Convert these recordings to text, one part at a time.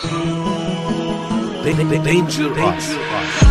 Danger, danger, danger.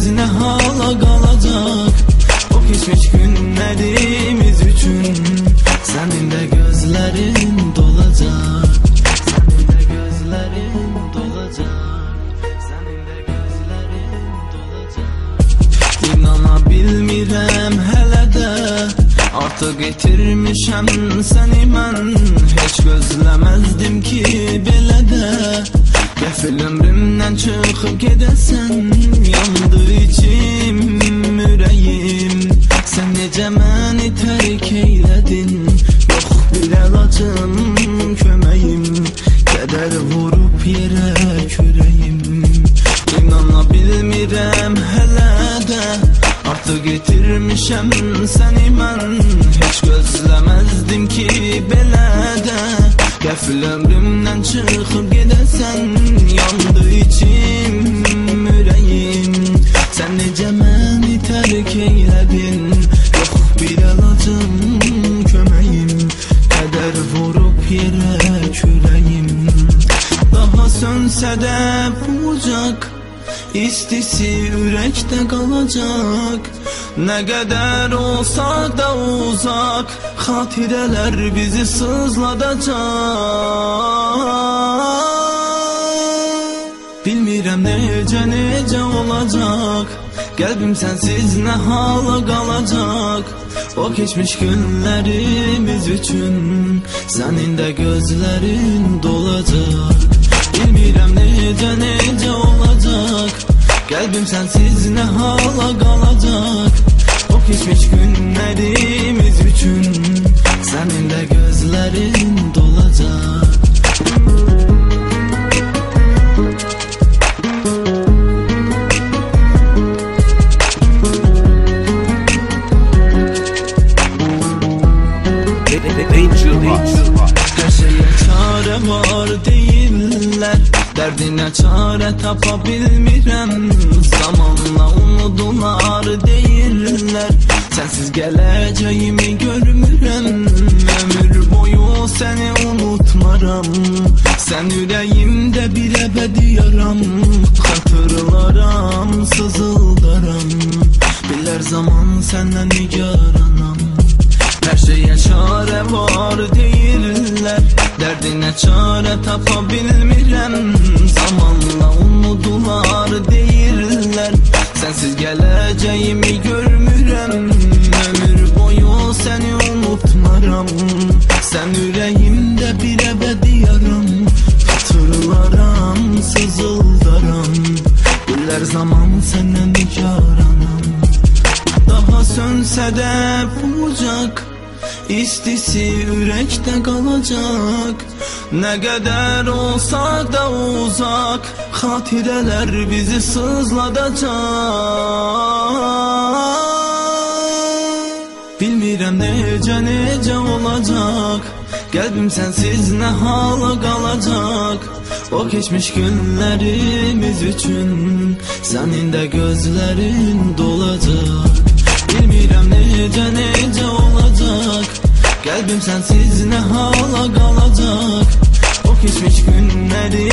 Sənsiz nə hala qalacaq O keçmiş günlərimiz üçün Sənin də gözlərin dolacaq Sənin də gözlərin dolacaq Sənin də gözlərin dolacaq İnana bilmirəm hələ də Artıq itirmişəm səni mən Heç gözləməzdim ki belə də Qəfil ömrümdən çıxıb gedəsən Yandı içim, ürəyim Sən necə məni tərk eylədin Yox bir əlacım, köməyim Kədər vurub yerə kürəyim İnana bilmirəm hələ də Artıq itirmişəm Ömrümdən çıxıb gedəsən Yandı içim, ürəyim Sən necə məni tərk eylədin Yox bir əlacım, köməyim Qədər vurub yerə kürəyim Daha sönsə də bucaq İstisi ürəkdə qalacaq Nə qədər olsa da uzaq Xatirələr bizi sızladacaq Bilmirəm necə necə olacaq Qəlbim sənsiz nə hala qalacaq O keçmiş günlərimiz üçün Sənin də gözlərin dolacaq Bilmirəm necə necə olacaq Qəlbim sənsiz nə hala qalacaq Günlərimiz üçün Sənin də gözlərin dolacaq Dangerous. Her şeye çare var deyirlər Dərdinə çarə tapa Gələcəyimi görmürəm Ömür boyu səni unutmaram. Sən ürəyimdə bir əbədi yaram. Xatırlaram, sızıldaram Bilər zaman səndən nigaranam. Hər şeyə çarə var deyirlər Dərdinə çarə tapa bilmirəm Zamanla unudular deyirlər Sənsiz gələcəyimi görmürəm Sən ürəyimdə bir əbədi yaram Xatırlaram, sızıldaram. Bilər zaman səndən nigaranam Daha sönsə də bucaq İstisi ürəkdə qalacaq Nə qədər olsa da uzaq Xatirələr bizi sızladacaq Bilmirəm necə necə olacaq. Qəlbim sənsiz nə hala qalacaq. O keçmiş günlərimiz üçün Sənin də gözlərin dolacaq. Bilmirəm necə necə olacaq. Qəlbim sənsiz nə hala qalacaq. O keçmiş günləri